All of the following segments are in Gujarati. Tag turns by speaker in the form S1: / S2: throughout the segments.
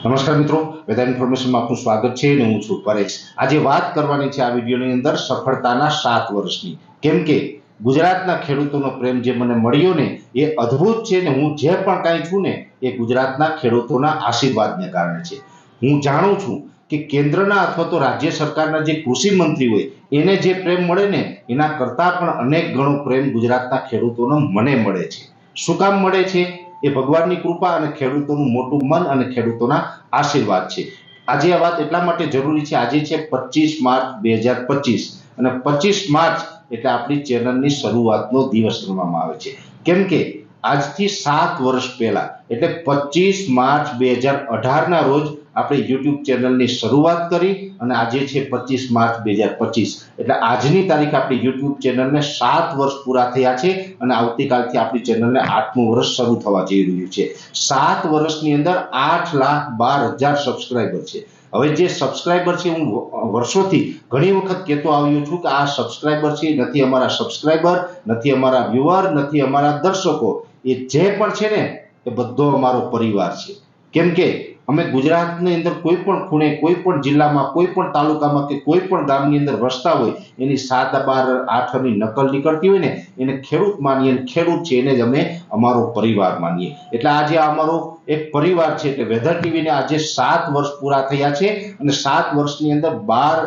S1: નમસ્કાર મિત્રો વેધર ઇન્ફોર્મેશનમાં આપનું સ્વાગત છે અને હું છું પરેશ. આજે વાત કરવાની છે આ વિડીયોની અંદર સફળતાના સાત વર્ષની. કેમ કે ગુજરાતના ખેડૂતોનો પ્રેમ જે મને મળ્યો ને, એ અદ્ભુત છે ને હું જે પણ કાંઈ છું ને, એ ગુજરાતના ખેડૂતોના આશીર્વાદને કારણે છે. હું જાણું છું કે કેન્દ્રના અથવા તો રાજ્ય સરકારના જે કૃષિ મંત્રી હોય, એને જે પ્રેમ મળે ને, એના કરતાં પણ અનેક ગણો પ્રેમ ગુજરાતના ખેડૂતોનો મને મળે છે. શું કામ મળે છે? એ ભગવાનની કૃપા અને ખેડૂતોનું મોટું મન અને ખેડૂતોના આશીર્વાદ છે. આજે આ વાત એટલા માટે જરૂરી છે, આજે છે પચીસ માર્ચ બે હજાર પચીસ અને પચીસ માર્ચ એટલે આપણી ચેનલની શરૂઆતનો દિવસ ગણવામાં આવે છે. કેમ કે આજથી સાત વર્ષ પહેલા, એટલે પચીસ માર્ચ બે હજાર અઢારના રોજ આપણે યુટ્યુબ ચેનલની શરૂઆત કરી અને આજે છે પચીસ માર્ચ બે હજાર પચીસ. એટલે આજની તારીખ આપણી યુટ્યુબ ચેનલને સાત વર્ષ પૂરા થયા છે અને આવતીકાલથી આપણી ચેનલને આઠમું વર્ષ શરૂ થવા જઈ રહ્યું છે. સાત વર્ષની અંદર આઠ લાખ બાર હજાર સબસ્ક્રાઈબર છે. હવે જે સબસ્ક્રાઈબર છે હું વર્ષોથી ઘણી વખત કહેતો આવ્યો છું કે આ સબસ્ક્રાઈબર છે, નથી અમારા સબસ્ક્રાઈબર નથી અમારા વ્યુઅર નથી અમારા દર્શકો. એ જે પણ છે ને એ બધો અમારો પરિવાર છે. કેમ કે અમે ગુજરાતની અંદર કોઈ પણ ખૂણે, કોઈ પણ જિલ્લામાં, કોઈ પણ તાલુકામાં કે કોઈ પણ ગામની અંદર વસતા હોય, એની સાત બાર આઠની નકલ નીકળતી હોય ને, એને ખેડૂત માનીએ ખેડૂત છે એને જ અમે અમારો પરિવાર માનીએ. એટલે આજે અમારો એક પરિવાર છે, એટલે વેધર ટીવીને આજે સાત વર્ષ પૂરા થયા છે અને સાત વર્ષની અંદર બાર,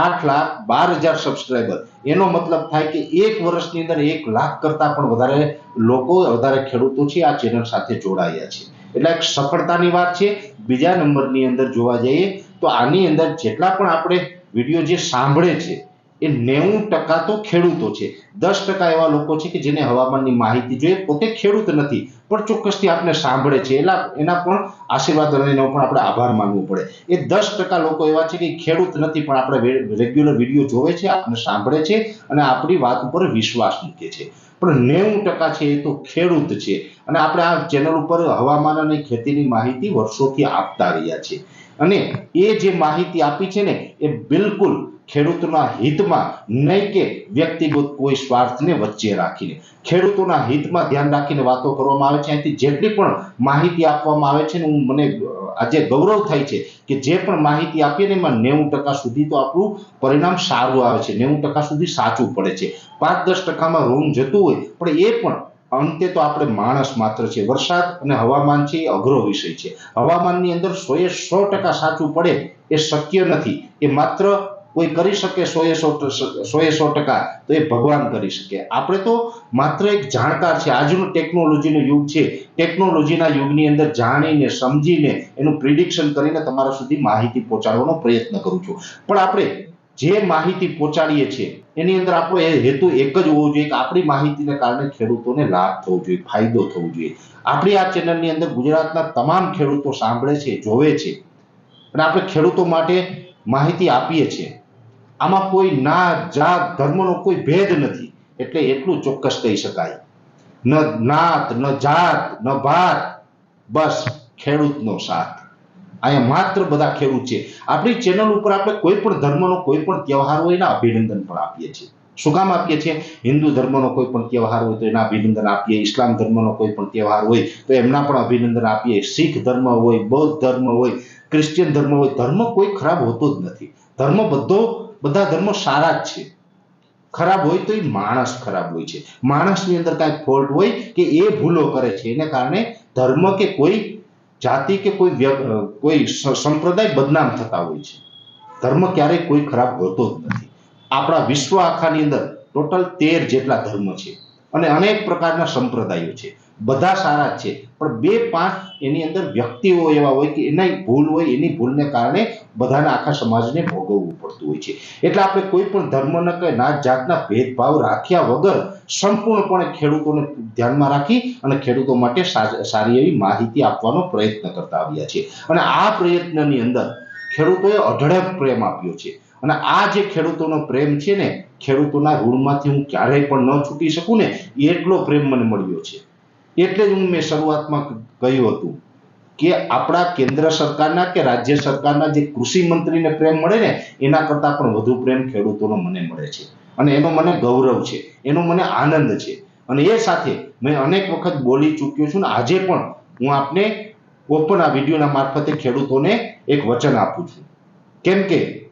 S1: આઠ લાખ, બાર હજાર સબસ્ક્રાઈબર એનો મતલબ થાય કે એક વર્ષની અંદર એક લાખ કરતાં પણ વધારે લોકો, વધારે ખેડૂતો છે આ ચેનલ સાથે જોડાયા છે. એટલે એક સફળતાની વાત છે. બીજા નંબરની અંદર જોવા જઈએ તો આની અંદર જેટલા પણ આપણે વીડિયો જે સાંભળે છે, એ નેવું ટકા તો ખેડૂતો છે. દસ ટકા એવા લોકો છે કે જેને હવામાનની માહિતી જોઈએ, પોતે ખેડૂત નથી, પણ ચોક્કસથી આપણે સાંભળે છે. એના એના પણ આશીર્વાદ અને એનો પણ આપણે આભાર માનવો પડે. એ દસ ટકા લોકો એવા છે કે ખેડૂત નથી, પણ આપણે રેગ્યુલર વીડિયો જોવે છે આપણે સાંભળે છે અને આપણી વાત ઉપર વિશ્વાસ મૂકે છે. પણ નેવું ટકા છે એ તો ખેડૂત છે. અને આપણે આ ચેનલ ઉપર હવામાન અને ખેતીની માહિતી વર્ષોથી આપતા રહ્યા છે અને એ જે માહિતી આપી છે ને, એ બિલકુલ ખેડૂતોના હિતમાં નહીં કે વ્યક્તિગત કોઈ સ્વાર્થને વચ્ચે રાખીને. ખેડૂતોના હિતમાં ધ્યાન રાખીને વાતો કરવામાં આવે છે. અહીંથી જેટલી પણ માહિતી આપવામાં આવે છે ને હું મને આજે ગૌરવ થાય છે કે જે પણ માહિતી આપીએ ને એમાં નેવું ટકા સુધી તો આપણું પરિણામ સારું આવે છે. નેવું ટકા સુધી સાચું પડે છે. પાંચ દસ ટકામાં રૂમ જતું હોય, પણ એ પણ અંતે તો આપણે માણસ માત્ર છે. વરસાદ અને હવામાન છે એ અઘરો વિષય છે. હવામાનની અંદર સોએ સો ટકા સાચું પડે એ શક્ય નથી. એ માત્ર કોઈ કરી શકે સોએ સો સોએ સો ટકા, તો એ ભગવાન કરી શકે. આપણે તો માત્ર એક જાણકાર છે. આજનું ટેકનોલોજીનો યુગ છે. ટેકનોલોજીના યુગની અંદર જાણીને, સમજીને, એનું પ્રિડિક્શન કરીને તમારા સુધી માહિતી પહોંચાડવાનો પ્રયત્ન કરું છું. પણ આપણે જે માહિતી પહોંચાડીએ છીએ, એની અંદર આપણો એ હેતુ એક જ હોવો જોઈએ કે આપણી માહિતીને કારણે ખેડૂતોને લાભ થવો જોઈએ, ફાયદો થવો જોઈએ. આપણી આ ચેનલની અંદર ગુજરાતના તમામ ખેડૂતો સાંભળે છે, જોવે છે. અને આપણે ખેડૂતો માટે માહિતી આપીએ છીએ. આમાં કોઈ ના, જાત, ધર્મનો કોઈ ભેદ નથી. એટલે એટલું ચોક્કસ કહી શકાય. ન નાત ન જાત, ન ભાત, બસ ખેડૂતનો સાથ. અહીંયા માત્ર બધા ખેડૂત છે. આપણી ચેનલ ઉપર આપણે કોઈ પણ ધર્મનો કોઈ પણ તહેવાર હોય એના અભિનંદન પણ આપીએ છીએ. શું કામ આપીએ છીએ? હિન્દુ ધર્મનો કોઈ પણ તહેવાર હોય તો એના અભિનંદન આપીએ. ઇસ્લામ ધર્મનો કોઈ પણ તહેવાર હોય તો એમના પણ અભિનંદન આપીએ. શીખ ધર્મ હોય, બૌદ્ધ ધર્મ હોય, ક્રિશ્ચિયન ધર્મ હોય, ધર્મ કોઈ ખરાબ હોતો જ નથી. ધર્મ બધો બધા ધર્મો સારા જ છે. ખરાબ હોય તો એ માણસ ખરાબ હોય છે. માણસની અંદર કાંઈક ફોલ્ટ હોય કે એ ભૂલો કરે છે. એને કારણે ધર્મ કે કોઈ જાતિ કે કોઈ કોઈ સંપ્રદાય બદનામ થતા હોય છે. ધર્મ ક્યારેય કોઈ ખરાબ હોતો જ નથી. આપણા વિશ્વ આખાની અંદર ટોટલ તેર જેટલા ધર્મ છે અને અનેક પ્રકારના સંપ્રદાયો છે. બધા સારા જ છે. પણ બે પાંચ એની અંદર વ્યક્તિઓ એવા હોય કે એના ભૂલ હોય, એની ભૂલને કારણે બધાને આખા સમાજને ભોગવવું પડતું હોય છે. એટલે આપણે કોઈ પણ ધર્મના કે નાત જાતના ભેદભાવ રાખ્યા વગર સંપૂર્ણપણે ખેડૂતોને ધ્યાનમાં રાખી અને ખેડૂતો માટે સારી એવી માહિતી આપવાનો પ્રયત્ન કરતા આવ્યા છે. અને આ પ્રયત્નની અંદર ખેડૂતોએ અઢળક પ્રેમ આપ્યો છે. અને આ જે ખેડૂતોનો પ્રેમ છે ને, ખેડૂતોના ઋણમાંથી હું ક્યારેય પણ ન છૂટી શકું ને, એટલો પ્રેમ મને મળ્યો છે. એટલે જ હું મેં શરૂઆતમાં કહ્યું હતું કે આપણા કેન્દ્ર સરકારના કે રાજ્ય સરકારના જે કૃષિ મંત્રીને પ્રેમ મળે ને, એના કરતાં પણ વધુ પ્રેમ ખેડૂતોનો મને મળે છે. અને એનો મને ગૌરવ છે. એનો મને આનંદ છે. અને એ સાથે મેં અનેક વખત બોલી ચૂક્યો છું ને, આજે પણ હું આપને ઓપન આ વિડીયોના મારફતે ખેડૂતોને એક વચન આપું છું. કેમ કે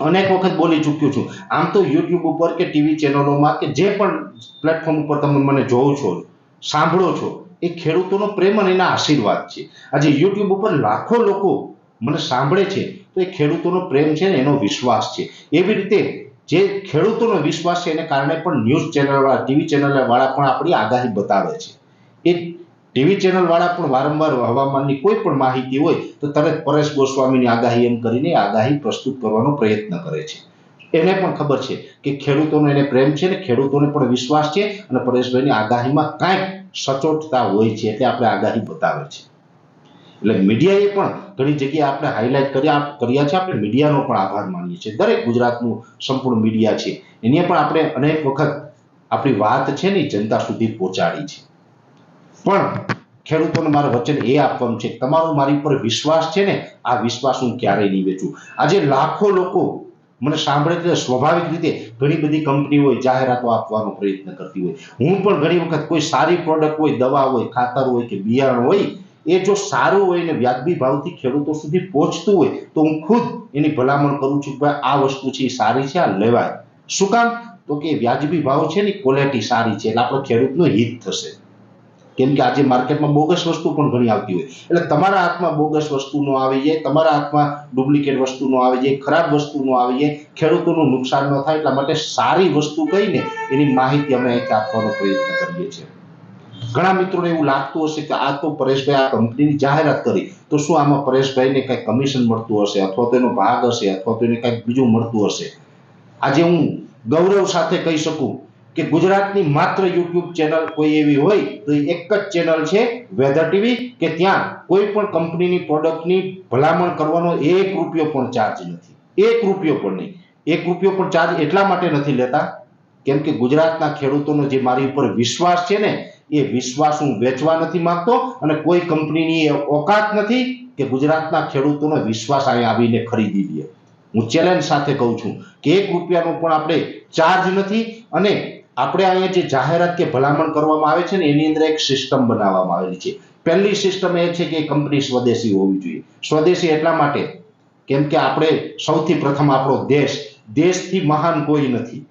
S1: અનેક વખત બોલી ચૂક્યો છું. આમ તો યુટ્યુબ ઉપર કે ટીવી ચેનલોમાં કે જે પણ પ્લેટફોર્મ ઉપર તમે મને જોવો છો સાંભળો છો, એ ખેડૂતોનો પ્રેમ અને એના આશીર્વાદ છે. આજે યુટ્યુબ ઉપર લાખો લોકો મને સાંભળે છે, તો એ ખેડૂતોનો પ્રેમ છે ને એનો વિશ્વાસ છે. એવી રીતે જે ખેડૂતોનો વિશ્વાસ છે એને કારણે પણ ન્યૂઝ ચેનલવાળા, ટીવી ચેનલવાળા પણ આપણી આગાહી બતાવે છે. એ ટીવી ચેનલવાળા પણ વારંવાર હવામાનની કોઈ પણ માહિતી હોય, તો તરત પરેશ ગોસ્વામીની આગાહી એમ કરીને આગાહી પ્રસ્તુત કરવાનો પ્રયત્ન કરે છે. એને પણ ખબર છે કે ખેડૂતોનો એને પ્રેમ છે ને ખેડૂતોને પણ વિશ્વાસ છે અને પરેશભાઈની આગાહીમાં કાંઈક સચોટતા હોય છે એટલે આપણે આગાહી બતાવે છે. એટલે મીડિયાએ પણ ઘણી જગ્યાએ આપણે હાઇલાઇટ કર્યા કર્યા છે આપણે, મીડિયાનો પણ આભાર માનીએ છીએ. દરેક ગુજરાતનું સંપૂર્ણ મીડિયા છે. એની પણ આપણે અનેક વખત આપણી વાત છે ને જનતા સુધી પહોંચાડી છે. પણ ખેડૂતોને મારે વચન એ આપવાનું છે તમારો મારી પર વિશ્વાસ છે ને, આ વિશ્વાસ હું ક્યારેય નહીં વેચું. આજે લાખો લોકો મને સાંભળે છે સ્વાભાવિક રીતે ઘણી બધી કંપનીઓ જાહેરાતો આપવાનો પ્રયત્ન કરતી હોય. હું પણ ઘણી વખત કોઈ સારી પ્રોડક્ટ હોય, દવા હોય, ખાતર હોય કે બિયારણ હોય, એ જો સારું હોય ને વ્યાજબી ભાવથી ખેડૂતો સુધી પહોંચતું હોય, તો હું ખુદ એની ભલામણ કરું છું કે ભાઈ, આ વસ્તુ છે એ સારી છે, આ લેવાય. શું કામ? તો કે વ્યાજબી ભાવ છે ને ક્વોલિટી સારી છે, એટલે આપણો ખેડૂતનું હિત થશે. કેમ કે આજે માર્કેટમાં બોગસ વસ્તુ પણ ઘણી આવતી હોય. એટલે તમારા હાથમાં બોગસ વસ્તુ ન આવી જાય, તમારા હાથમાં ડુપ્લિકેટ વસ્તુ ન આવી જાય, ખરાબ વસ્તુ ન આવી જાય, ખેડૂતોનું નુકસાન ન થાય એટલા માટે સારી વસ્તુ કહીને એની માહિતી અમે અહીં આપવાનો પ્રયત્ન કરીએ છીએ. ઘણા મિત્રોને એવું લાગતું હશે કે આ તો પરેશભાઈ આ કંપનીની જાહેરાત કરી, તો શું આમાં પરેશભાઈને કંઈક કમિશન મળતું હશે અથવા તો એનો ભાગ હશે અથવા તો એને કંઈક બીજું મળતું હશે? આજે હું ગૌરવ સાથે કહી શકું કે ગુજરાતની માત્ર યુટ્યુબ ચેનલ કોઈ એવી હોય તો એ એક જ ચેનલ છે વેધર ટીવી, કે ત્યાં કોઈ પણ કંપનીની પ્રોડક્ટની ભલામણ કરવાનો એક રૂપિયો પણ ચાર્જ નથી. એક રૂપિયો પણ નહીં. એક રૂપિયો પણ ચાર્જ એટલા માટે નથી લેતા, કેમ કે ગુજરાતના ખેડૂતોનો જે મારી ઉપર વિશ્વાસ છે ને, એ વિશ્વાસ હું વેચવા નથી માંગતો અને કોઈ કંપનીની એ ઓકાત નથી કે ગુજરાતના ખેડૂતોનો વિશ્વાસ અહીંયા આવીને ખરીદી લે હું ચેલેન્જ સાથે કહું છું કે એક રૂપિયાનો પણ આપણે ચાર્જ નથી અને આપણે અહીંયા જે જાહેરાત કે ભલામણ કરવામાં આવે છે ને, એની અંદર એક સિસ્ટમ બનાવવામાં આવેલી છે. પહેલી સિસ્ટમ એ છે કે કંપની સ્વદેશી હોવી જોઈએ. સ્વદેશી એટલા માટે કેમ કે આપણે સૌથી પ્રથમ આપણો દેશ, દેશથી મહાન કોઈ નથી.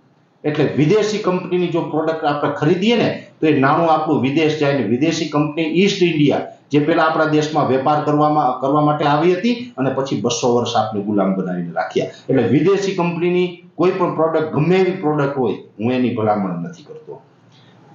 S1: એટલે વિદેશી કંપનીની જો પ્રોડક્ટ આપણે ખરીદીએ ને, તો એ નાણું આપણું વિદેશ જાય ને, વિદેશી કંપની ઈસ્ટ ઇન્ડિયા જે પહેલા આપણા દેશમાં વેપાર કરવામાં, કરવા માટે આવી હતી અને પછી બસો વર્ષ આપણે ગુલામ બનાવીને રાખ્યા. એટલે વિદેશી કંપનીની કોઈ પણ પ્રોડક્ટ ગમે એવી પ્રોડક્ટ હોય, હું એની ભલામણ નથી કરતો.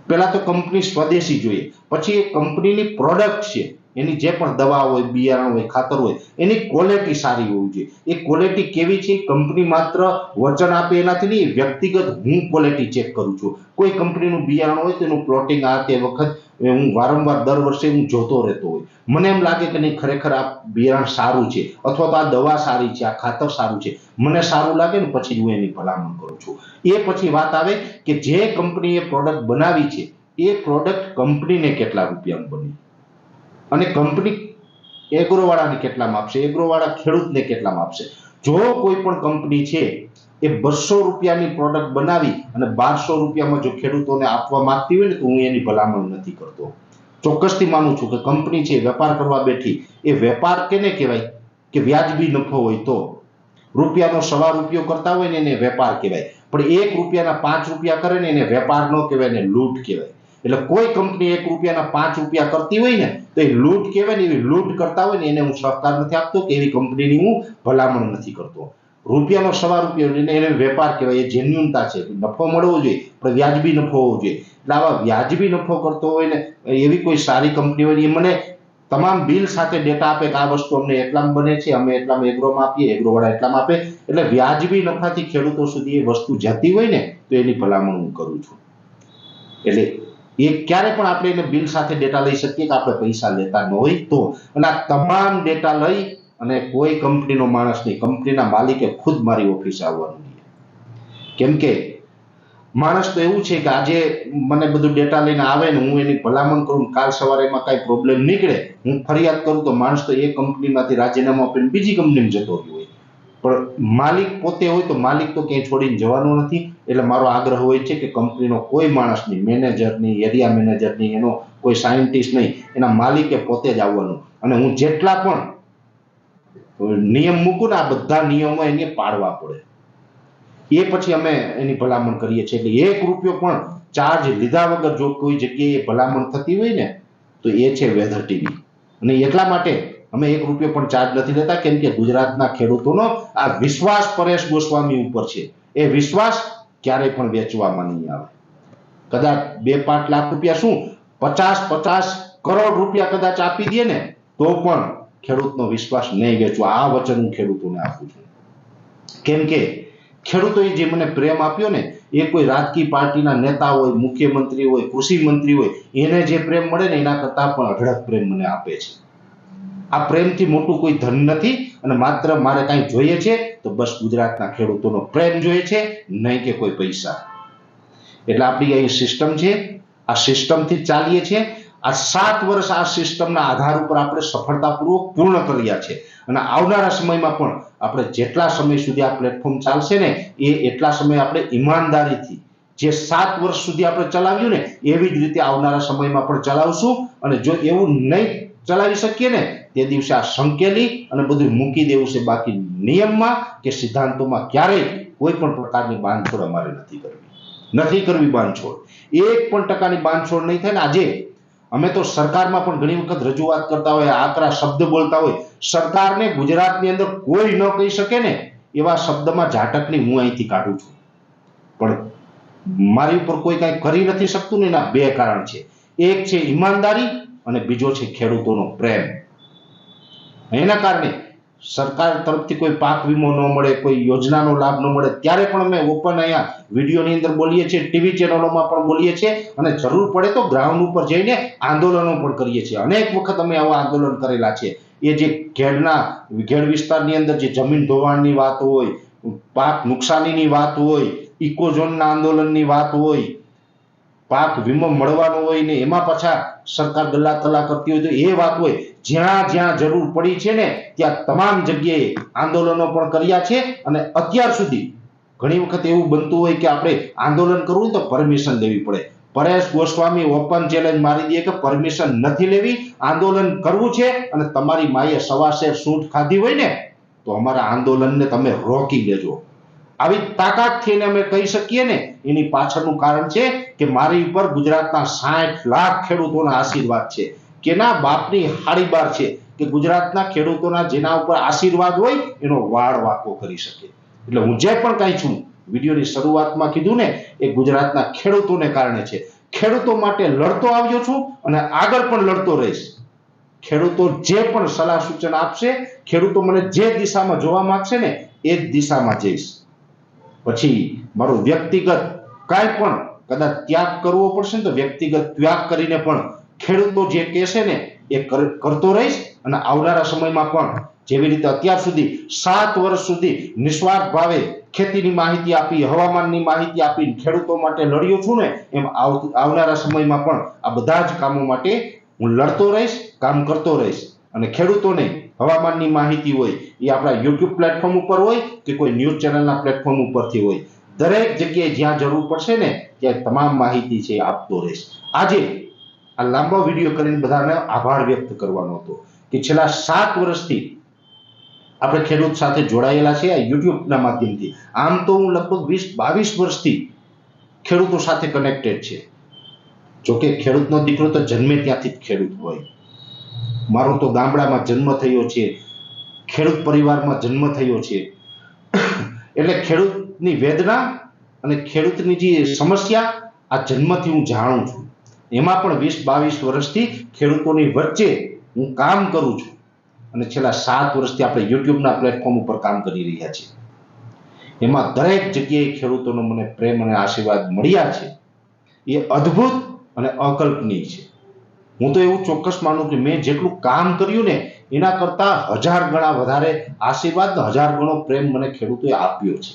S1: પહેલા તો કંપની સ્વદેશી જોઈએ. પછી એ કંપનીની પ્રોડક્ટ છે. એની જે પણ દવા હોય, બિયારણ હોય, ખાતર હોય, એની ક્વોલિટી સારી હોવી જોઈએ. એ ક્વોલિટી કેવી છે? કંપની માત્ર વચન આપે એનાથી નહીં વ્યક્તિગત હું ક્વોલિટી ચેક કરું છું. કોઈ કંપનીનું બિયારણ હોય તેનું પ્લોટિંગ આ તે વખત હું વારંવાર દર વર્ષે હું જોતો રહેતો હોય. મને એમ લાગે કે નહીં, ખરેખર આ બિયારણ સારું છે, અથવા તો આ દવા સારી છે, આ ખાતર સારું છે. મને સારું લાગે ને પછી હું એની ભલામણ કરું છું. એ પછી વાત આવે કે જે કંપનીએ પ્રોડક્ટ બનાવી છે, એ પ્રોડક્ટ કંપનીને કેટલા રૂપિયામાં બની? અને કંપની એગ્રોવાળાને કેટલામાં આપશે એગ્રોવાળા ખેડૂતને કેટલામાં આપશે જો કોઈ પણ કંપની છે, એ બસો રૂપિયાની પ્રોડક્ટ બનાવી અને બારસો રૂપિયામાં જો ખેડૂતોને આપવા માંગતી હોય ને, તો હું એની ભલામણ નથી કરતો. ચોક્કસથી માનું છું કે કંપની છે, વેપાર કરવા બેઠી, એ વેપાર કેને કહેવાય? કે વ્યાજબી નફો હોય તો. રૂપિયાનો સવા રૂપિયો કરતા હોય ને, એને વેપાર કહેવાય. પણ એક રૂપિયાના પાંચ રૂપિયા કરે ને, એને વેપાર ન કહેવાય ને, લૂંટ કહેવાય. એટલે કોઈ કંપની એક રૂપિયાના પાંચ રૂપિયા કરતી હોય ને, તો એ લૂંટ કહેવાય ને, એવી લૂંટ કરતા હોય ને, એને હું સહકાર નથી આપતો કે એવી કંપનીની હું ભલામણ નથી કરતો. રૂપિયાનો સવા રૂપિયા એને વેપાર કહેવાય, એ જેન્યુનતા છે. નફો મળવો જોઈએ, પણ વ્યાજબી નફો હોવો જોઈએ. એટલે આવા વ્યાજબી નફો કરતો હોય ને, એવી કોઈ સારી કંપની હોય એ મને તમામ બિલ સાથે ડેટા આપે કે આ વસ્તુ અમને એટલામાં બને છે, અમે એટલામાં એગ્રોમાં આપીએ, એગ્રોવાળા એટલામાં આપે. એટલે વ્યાજબી નફાથી ખેડૂતો સુધી એ વસ્તુ જતી હોય ને, તો એની ભલામણ હું કરું છું. એટલે એ ક્યારે પણ આપણે એને બિલ સાથે ડેટા લઈ શકીએ કે આપણે પૈસા લેતા ન હોય તો. અને આ તમામ ડેટા લઈ અને કોઈ કંપનીનો માણસ નહીં, કંપનીના માલિકે ખુદ મારી ઓફિસે આવવાનું કેમ કે માણસ તો એવું છે કે આજે મને બધું ડેટા લઈને આવે ને હું એની ભલામણ કરું કાલ સવારે એમાં કાંઈ પ્રોબ્લેમ નીકળે, હું ફરિયાદ કરું તો માણસ તો એ કંપનીમાંથી રાજીનામું આપીને બીજી કંપનીમાં જતો રહ્યો હોય. પણ માલિક પોતે હોય તો માલિક તો ક્યાંય છોડીને જવાનો નથી. એટલે મારો આગ્રહ હોય છે કે કંપનીનો કોઈ માણસની મેનેજરની એરિયા મેનેજરની એનો કોઈ સાયન્ટિસ્ટ નહીં, એના માલિકે પોતે જ આવવાનું. અને હું જેટલા પણ નિયમ મૂકું ને આ બધા નિયમો એને પાડવા પડે. એ પછી અમે એની ભલામણ કરીએ છીએ. એટલે એક રૂપિયો પણ ચાર્જ લીધા વગર જો કોઈ જગ્યાએ ભલામણ થતી હોય ને, તો એ છે વેધર ટીવી. અને એટલા માટે અમે એક રૂપિયો પણ ચાર્જ નથી લેતા, કેમ કે ગુજરાતના ખેડૂતોનો આ વિશ્વાસ પરેશ ગોસ્વામી ઉપર છે. એ વિશ્વાસ ક્યારેય પણ વેચવામાં નહીં આવે. કદાચ બે પાંચ લાખ રૂપિયા શું? પચાસ પચાસ કરોડ રૂપિયા કદાચ આપી દે ને, તો પણ ખેડૂતનો વિશ્વાસ નહીં વેચવો. આ વચન હું ખેડૂતોને આપું છું. કેમ કે ખેડૂતોએ જે મને પ્રેમ આપ્યો ને, એ કોઈ રાજકીય પાર્ટીના નેતા હોય, મુખ્યમંત્રી હોય, કૃષિ મંત્રી હોય, એને જે પ્રેમ મળે ને, એના કરતાં પણ અઢળક પ્રેમ મને આપે છે. આ પ્રેમથી મોટું કોઈ ધન નથી અને માત્ર મારે કાંઈ જોઈએ છે તો બસ ગુજરાતના ખેડૂતોનો પ્રેમ જોઈએ છે, નહીં કે કોઈ પૈસા. એટલે આપણી અહીં સિસ્ટમ છે, આ સિસ્ટમથી ચાલીએ છીએ. આ સાત વર્ષ આ સિસ્ટમના આધાર ઉપર આપણે સફળતાપૂર્વક પૂર્ણ કર્યા છે. અને આવનારા સમયમાં પણ આપણે જેટલા સમય સુધી આ પ્લેટફોર્મ ચાલશે ને, એ એટલા સમય આપણે ઈમાનદારીથી જે સાત વર્ષ સુધી આપણે ચલાવ્યું ને, એવી જ રીતે આવનારા સમયમાં પણ ચલાવશું. અને જો એવું નહીં ચલાવી શકીએ ને તે દિવસે આ સંકેલી અને બધું મૂકી દેવું છે બાકી નિયમમાં કે સિદ્ધાંતોમાં ક્યારેય કોઈ પણ પ્રકારની બાંધછોડ અમારે નથી કરવી. નથી કરવી બાંધછોડ. એક પણ ટકાની બાંધછોડ નહીં થાય ને આજે. અમે તો સરકારમાં પણ ઘણી વખત રજૂઆત કરતા હોય, આકરા શબ્દ બોલતા હોય. સરકારને ગુજરાતની અંદર કોઈ ન કહી શકે ને એવા શબ્દમાં ઝાટકની હું અહીંથી કાઢું છું. પણ મારી ઉપર કોઈ કાંઈ કરી નથી શકતું ને એના બે કારણ છે. એક છે ઈમાનદારી અને બીજો છે ખેડૂતોનો પ્રેમ. એના કારણે સરકાર તરફથી કોઈ પાક વીમો ન મળે, કોઈ યોજનાનો લાભ ન મળે, ત્યારે પણ અમે ઓપન અહીંયા વિડીયોની અંદર બોલીએ છીએ, ટીવી ચેનલોમાં પણ બોલીએ છીએ અને જરૂર પડે તો ગ્રાઉન્ડ ઉપર જઈને આંદોલનો પણ કરીએ છીએ. અનેક વખત અમે આવા આંદોલન કરેલા છે. એ જે ઘેડના, ઘેડ વિસ્તારની અંદર જે જમીન ધોવાણની વાત હોય, પાક નુકસાનીની વાત હોય, ઇકોઝોનના આંદોલનની વાત હોય પાક વીમો મળવાનો હોય ને એમાં પાછા સરકાર ગલ્લા તલા કરતી હોય તો એ વાત હોય. જ્યાં જ્યાં જરૂર પડી છે ને, ત્યાં તમામ જગ્યાએ આંદોલનો પણ કર્યા છે અને અત્યાર સુધી ઘણી વખત એવું બનતું હોય કે આપણે આંદોલન કરવું તો પરમિશન લેવી પડે. પરેશ ગોસ્વામી ઓપન ચેલેન્જ મારી દે કે પરમિશન નથી લેવી, આંદોલન કરવું છે અને તમારી માએ સવા સૂટ ખાધી હોય ને, તો અમારા આંદોલનને તમે રોકી દેજો. આવી તાકાતથી એને અમે કહી શકીએ ને, એની પાછળનું કારણ છે કે મારી ઉપર ગુજરાતના સાઠ લાખ ખેડૂતોના આશીર્વાદ છે. કેના બાપની હાડીબાર છે કે ગુજરાતના ખેડૂતોના જેના ઉપર આશીર્વાદ હોય, એનો વાળ વાકો કરી શકે. એટલે હું જે પણ કાંઈ છું, વિડીયોની શરૂઆતમાં કીધું ને, એ ગુજરાતના ખેડૂતોને કારણે છે. ખેડૂતો માટે લડતો આવ્યો છું અને આગળ પણ લડતો રહીશ. ખેડૂતો જે પણ સલાહ સૂચન આપશે, ખેડૂતો મને જે દિશામાં જોવા માંગશે ને, એ જ દિશામાં જઈશ. પછી મારું વ્યક્તિગત કાંઈ પણ કદાચ ત્યાગ કરવો પડશે ને તો વ્યક્તિગત ત્યાગ કરીને પણ ખેડૂતો જે કહેશે ને એ કરતો રહીશ અને આવનારા સમયમાં પણ જેવી રીતે અત્યાર સુધી સાત વર્ષ સુધી નિસ્વાર્થ ભાવે ખેતીની માહિતી આપી, હવામાનની માહિતી આપી ખેડૂતો માટે લડ્યો છું ને એમ આવ- આવનારા સમયમાં પણ આ બધા જ કામો માટે હું લડતો રહીશ, કામ કરતો રહીશ. અને ખેડૂતોને હવામાનની માહિતી હોય એ આપણા યુટ્યુબ પ્લેટફોર્મ ઉપર હોય કે કોઈ ન્યૂઝ ચેનલના પ્લેટફોર્મ ઉપરથી હોય. દરેક જગ્યાએ જ્યાં જરૂર પડશે ને, ત્યાં તમામ માહિતી છે આપતો રહીશ. આજે આ લાંબો વીડિયો કરીને બધાને આભાર વ્યક્ત કરવાનો હતો કે છેલ્લા સાત વર્ષથી આપણે ખેડૂત સાથે જોડાયેલા છે આ યુટ્યુબના માધ્યમથી. આમ તો હું લગભગ વીસ, બાવીસ વર્ષથી ખેડૂતો સાથે કનેક્ટેડ છે. જોકે ખેડૂતનો દીકરો તો જન્મે ત્યાંથી જ ખેડૂત હોય. મારો તો ગામડામાં જન્મ થયો છે. ખેડૂત પરિવારમાં જન્મ થયો છે. એટલે ખેડૂતની વેદના અને ખેડૂતની જે સમસ્યા, આ જન્મથી હું જાણું છું. એમાં પણ વીસ બાવીસ વર્ષથી ખેડૂતોની વચ્ચે હું કામ કરું છું. અને છેલ્લા સાત વર્ષથી આપણે યુટ્યુબના પ્લેટફોર્મ ઉપર કામ કરી રહ્યા છીએ. એમાં દરેક જગ્યાએ ખેડૂતોનો મને પ્રેમ અને આશીર્વાદ મળ્યા છે. એ અદ્ભુત અને અકલ્પનીય છે. હું તો એવું ચોક્કસ માનું કે મેં જેટલું કામ કર્યું ને, એના કરતાં હજાર ગણા વધારે આશીર્વાદ હજાર ગણો પ્રેમ મને ખેડૂતોએ આપ્યો છે.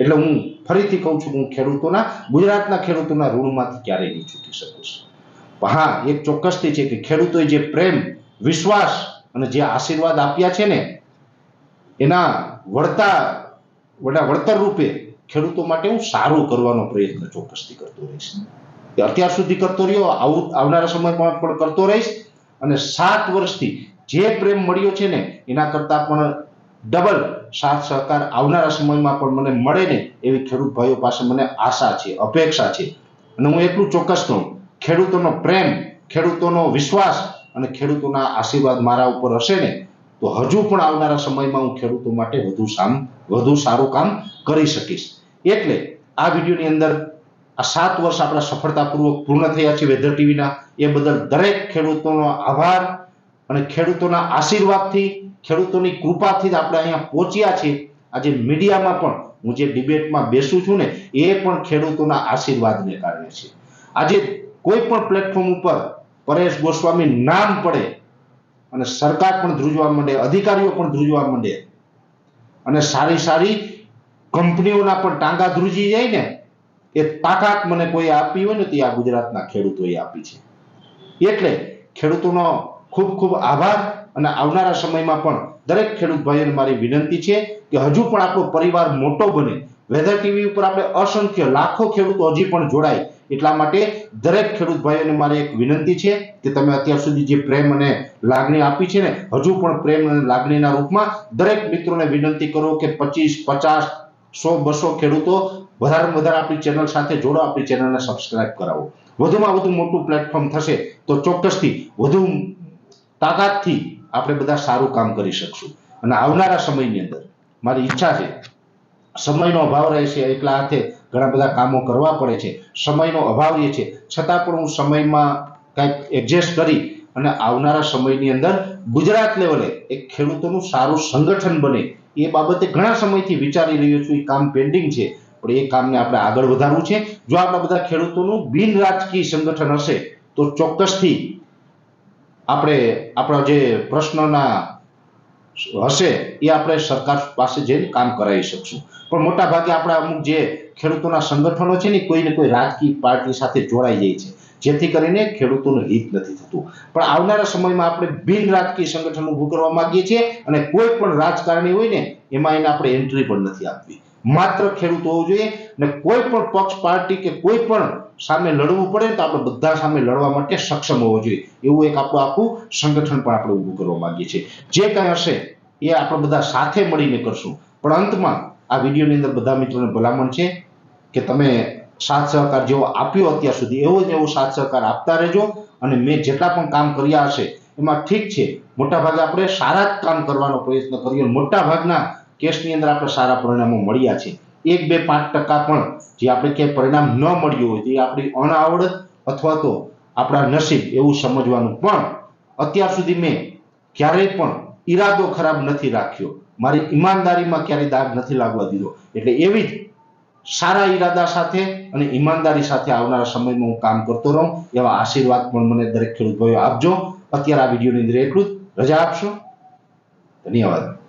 S1: એટલે હું ફરીથી કહું છું હું ખેડૂતોના, ગુજરાતના ખેડૂતોના ઋણમાંથી ક્યારેય નહીં છૂટી શકું છું. હા, એક ચોક્કસથી છે કે ખેડૂતોએ જે પ્રેમ, વિશ્વાસ અને જે આશીર્વાદ આપ્યા છે ને, એના વળતા વડા વળતર રૂપે ખેડૂતો માટે હું સારું કરવાનો પ્રયત્ન ચોક્કસથી કરતો રહીશ. એ અત્યાર સુધી કરતો રહ્યો, આવું આવનારા સમયમાં પણ કરતો રહીશ. અને સાત વર્ષથી જે પ્રેમ મળ્યો છે ને, એના કરતાં પણ ડબલ સાથ સહકાર આવનારા સમયમાં પણ મને મળે ને, એવી ખેડૂત ભાઈઓ પાસે મને આશા છે, અપેક્ષા છે. અને હું એટલું ચોક્કસ કહું, ખેડૂતોનો પ્રેમ, ખેડૂતોનો વિશ્વાસ અને ખેડૂતોના આશીર્વાદ મારા ઉપર હશે ને, તો હજુ પણ આવનારા સમયમાં હું ખેડૂતો માટે વધુ સામ, વધુ સારું કામ કરી શકીશ. એટલે આ વિડીયોની અંદર આ સાત વર્ષ આપણા સફળતાપૂર્વક પૂર્ણ થયા છે વેધર ટીવીના. એ બદલ દરેક ખેડૂતોનો આભાર અને ખેડૂતોના આશીર્વાદથી, ખેડૂતોની કૃપાથી જ આપણે અહીંયા પહોંચ્યા છીએ. આજે મીડિયામાં પણ હું જે ડિબેટમાં બેસું છું ને, એ પણ ખેડૂતોના આશીર્વાદને કારણે છે. આજે કોઈ પણ પ્લેટફોર્મ ઉપર પરેશ ગોસ્વામી નામ પડે અને સરકાર પણ ધ્રુજવા માંડે, અધિકારીઓ પણ ધ્રુજવા માંડે અને સારી સારી કંપનીઓના પણ ટાંગા ધ્રુજી જાય ને એ તાકાત મને કોઈ આપી હોય ને તે આ ગુજરાતના ખેડૂતોએ આપી છે. એટલે ખેડૂતોનો ખૂબ ખૂબ આભાર અને આવનારા સમયમાં પણ દરેક ખેડૂત ભાઈઓને મારી વિનંતી છે કે હજુ પણ આપણો પરિવાર મોટો બને. વેધર ટીવી ઉપર આપણે અસંખ્ય લાખો ખેડૂતો હજી પણ જોડાય. એટલા માટે દરેક ખેડૂત ભાઈઓને મારી એક વિનંતી છે કે તમે અત્યાર સુધી જે પ્રેમ અને લાગણી આપી છે ને, હજુ પણ પ્રેમ અને લાગણીના રૂપમાં દરેક મિત્રોને વિનંતી કરો કે પચીસ, પચાસ, સો, બસો ખેડૂતો વધારે વધારે આપણી ચેનલ સાથે જોડો, આપણી ચેનલને સબસ્ક્રાઇબ કરાવો. વધુમાં વધુ મોટું પ્લેટફોર્મ થશે તો ચોક્કસથી વધુ તાકાતથી આપણે બધા સારું કામ કરી શકશું. અને આવનારા સમયની અંદર મારી ઈચ્છા છે, સમયનો અભાવ રહે છે, એટલા હાથે ઘણા બધા કામો કરવા પડે છે. સમયનો અભાવ રહે છે. છતાં પણ હું સમયમાં કંઈક એડજસ્ટ કરી અને આવનારા સમયની અંદર ગુજરાત લેવલે એક ખેડૂતોનું સારું સંગઠન બને એ બાબતે ઘણા સમયથી વિચારી રહ્યો છું. એ કામ પેન્ડિંગ છે. પણ એ કામને આપણે આગળ વધારવું છે. જો આપણા બધા ખેડૂતોનું બિન રાજકીય સંગઠન હશે, તો ચોક્કસથી આપણે આપણા જે પ્રશ્નોના હશે, એ આપણે સરકાર પાસે જઈને કામ કરાવી શકશું. પણ મોટા ભાગે આપણા અમુક જે ખેડૂતોના સંગઠનો છે ને કોઈ ને કોઈ રાજકીય પાર્ટી સાથે જોડાઈ જાય છે. જેથી કરીને ખેડૂતોનું હિત નથી થતું. પણ આવનારા સમયમાં આપણે બિન રાજકીય સંગઠન ઊભું કરવા માંગીએ છીએ અને કોઈ પણ રાજકારણી હોય ને, એમાં એને આપણે એન્ટ્રી પણ નથી આપવી. માત્ર ખેડૂત હોવું જોઈએ ને કોઈ પણ પક્ષ, પાર્ટી કે કોઈ પણ સામે લડવું પડે તો આપણે બધા સામે લડવા માટે સક્ષમ હોવો જોઈએ. એવું એક આપણું આખું સંગઠન પણ આપણે ઊભું કરવા માંગીએ છીએ. જે કાંઈ હશે એ આપણે બધા સાથે મળીને કરશું. પણ અંતમાં આ વિડીયોની અંદર બધા મિત્રોને ભલામણ છે કે તમે સાથ સહકાર જેવો આપ્યો અત્યાર સુધી, એવો જ એવો સાથ સહકાર આપતા રહેજો અને મેં જેટલા પણ કામ કર્યા હશે, એમાં ઠીક છે, મોટાભાગે આપણે સારા જ કામ કરવાનો પ્રયત્ન કર્યો મોટા ભાગના કેસની અંદર આપણે સારા પરિણામો મળ્યા છે. એક બે પાંચ ટકા પણ જે આપણે ક્યાંય પરિણામ ન મળ્યું હોય તે આપણી અણઆવડ અથવા તો આપણા નસીબ એવું સમજવાનું. પણ અત્યાર સુધી મેં ક્યારેય પણ ઈરાદો ખરાબ નથી રાખ્યો. મારી ઈમાનદારીમાં ક્યારેય દાગ નથી લાગવા દીધો. એટલે એવી જ સારા ઈરાદા સાથે અને ઈમાનદારી સાથે આવનારા સમયમાં હું કામ કરતો રહું એવા આશીર્વાદ પણ મને દરેક ખેડૂત ભાઈઓ આપજો. અત્યારે આ વિડીયોની અંદર એટલું જ. રજા આપશો. ધન્યવાદ.